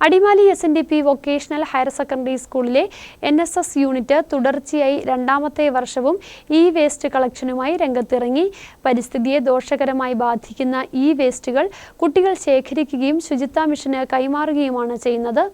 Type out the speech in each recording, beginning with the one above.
Adimali S N D P vocational higher secondary സ്കൂളിലെ N S S unit തുടർച്ചയായി രണ്ടാമത്തെ വർഷവും ഇ വേസ്റ്റ് കളക്ഷനുമായി രംഗത്തിറങ്ങി. പരിസ്ഥിതിയെ ദോഷകരമായി ബാധിക്കുന്ന ഇ വേസ്റ്റുകൾ കുട്ടികൾ ശേഖരിക്കുകയും ശുചിത്വ മിഷന് കൈമാറുകയുമാണ് ചെയ്യുന്നത്.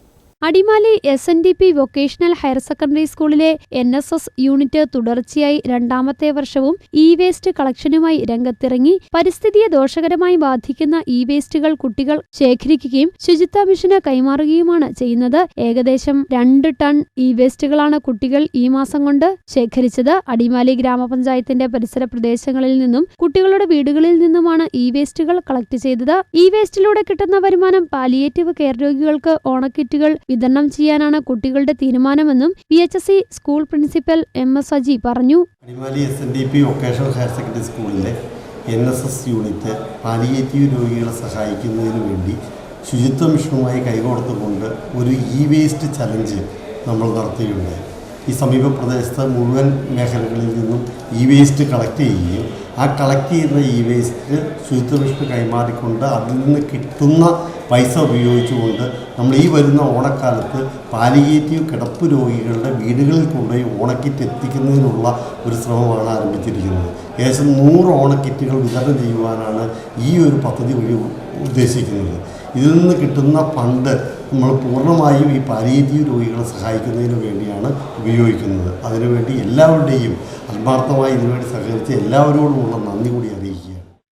Adimali S N D P vocational higher secondary സ്കൂളിലെ എൻ എസ് എസ് യൂണിറ്റ് തുടർച്ചയായി രണ്ടാമത്തെ വർഷവും ഇ വേസ്റ്റ് കളക്ഷനുമായി രംഗത്തിറങ്ങി. പരിസ്ഥിതിയെ ദോഷകരമായി ബാധിക്കുന്ന ഇ വേസ്റ്റുകൾ കുട്ടികൾ ശേഖരിക്കുകയും ശുചിത്വ മിഷന് കൈമാറുകയുമാണ് ചെയ്യുന്നത്. ഏകദേശം രണ്ട് ടൺ ഇ വേസ്റ്റുകളാണ് കുട്ടികൾ ഈ മാസം കൊണ്ട് ശേഖരിച്ചത്. അടിമാലി ഗ്രാമപഞ്ചായത്തിന്റെ പരിസര പ്രദേശങ്ങളിൽ നിന്നും കുട്ടികളുടെ വീടുകളിൽ നിന്നുമാണ് ഇ വേസ്റ്റുകൾ കളക്ട് ചെയ്തത്. ഇ വേസ്റ്റിലൂടെ കിട്ടുന്ന വരുമാനം പാലിയേറ്റീവ് കെയർ രോഗികൾക്ക് ഓണക്കിറ്റുകൾ വിതരണം ചെയ്യാനാണ് കുട്ടികളുടെ തീരുമാനമെന്നും P H S C school principal M S Aji പറഞ്ഞു. എൻ സെക്കൻഡറി സ്കൂളിലെ N S S unit palliative രോഗികളെ സഹായിക്കുന്നതിന് വേണ്ടി ശുചിത്വ മിഷനുമായി കൈകോർത്തുകൊണ്ട് ഒരു ഇ വേസ്റ്റ് ചലഞ്ച് നമ്മൾ നടത്തിയിട്ടുണ്ട്. ഈ സമീപ പ്രദേശത്ത് മുഴുവൻ മേഖലകളിൽ നിന്നും ഇ വേസ്റ്റ് കളക്ട് ചെയ്യുകയും ആ കളക്ട് ചെയ്യുന്ന ഈ വേസ്റ്റ് ശുചിത്വ മിഷൻ കൈമാറിക്കൊണ്ട് അതിൽ നിന്ന് കിട്ടുന്ന പൈസ ഉപയോഗിച്ചുകൊണ്ട് നമ്മൾ ഈ വരുന്ന ഓണക്കാലത്ത് പാലിയേറ്റീവ് കിടപ്പ് രോഗികളുടെ വീടുകളിൽ കൊണ്ടുപോയി ഓണക്കിറ്റ് എത്തിക്കുന്നതിനുള്ള ഒരു ശ്രമമാണ് ആരംഭിച്ചിരിക്കുന്നത്. ഏകദേശം നൂറ് ഓണക്കിറ്റുകൾ വിതരണം ചെയ്യുവാനാണ് ഈ ഒരു പദ്ധതി വഴി ഉദ്ദേശിക്കുന്നത്. ഇതിൽ നിന്ന് കിട്ടുന്ന ഫണ്ട് നമ്മൾ പൂർണമായും ഈ പാലിയേറ്റീവ് രോഗികളെ സഹായിക്കുന്നതിന് വേണ്ടിയാണ് ഉപയോഗിക്കുന്നത്. അതിനുവേണ്ടി എല്ലാവരുടെയും ആത്മാർത്ഥമായി ഇതിനുവേണ്ടി സഹകരിച്ച എല്ലാവരോടുമുള്ള നന്ദി കൂടി അറിയിക്കുക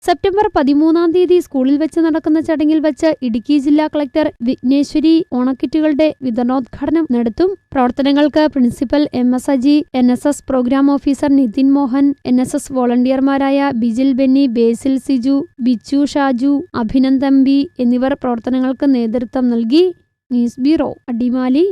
സെപ്റ്റംബർ പതിമൂന്നാം തീയതി സ്കൂളിൽ വെച്ച് നടക്കുന്ന ചടങ്ങിൽ വെച്ച് ഇടുക്കി ജില്ലാ കളക്ടർ വിഘ്നേശ്വരി ഓണക്കിറ്റുകളുടെ വിതരണോദ്ഘാടനം നടത്തും. പ്രവർത്തനങ്ങൾക്ക് principal M S Aji N S S programme officer Nithin Mohan N S S വോളണ്ടിയർമാരായ Bijil Benny Basil Siju Bichu Shaju അഭിനന്ദമ്പി എന്നിവർ പ്രവർത്തനങ്ങൾക്ക് നേതൃത്വം നൽകി. News bureau Adimali.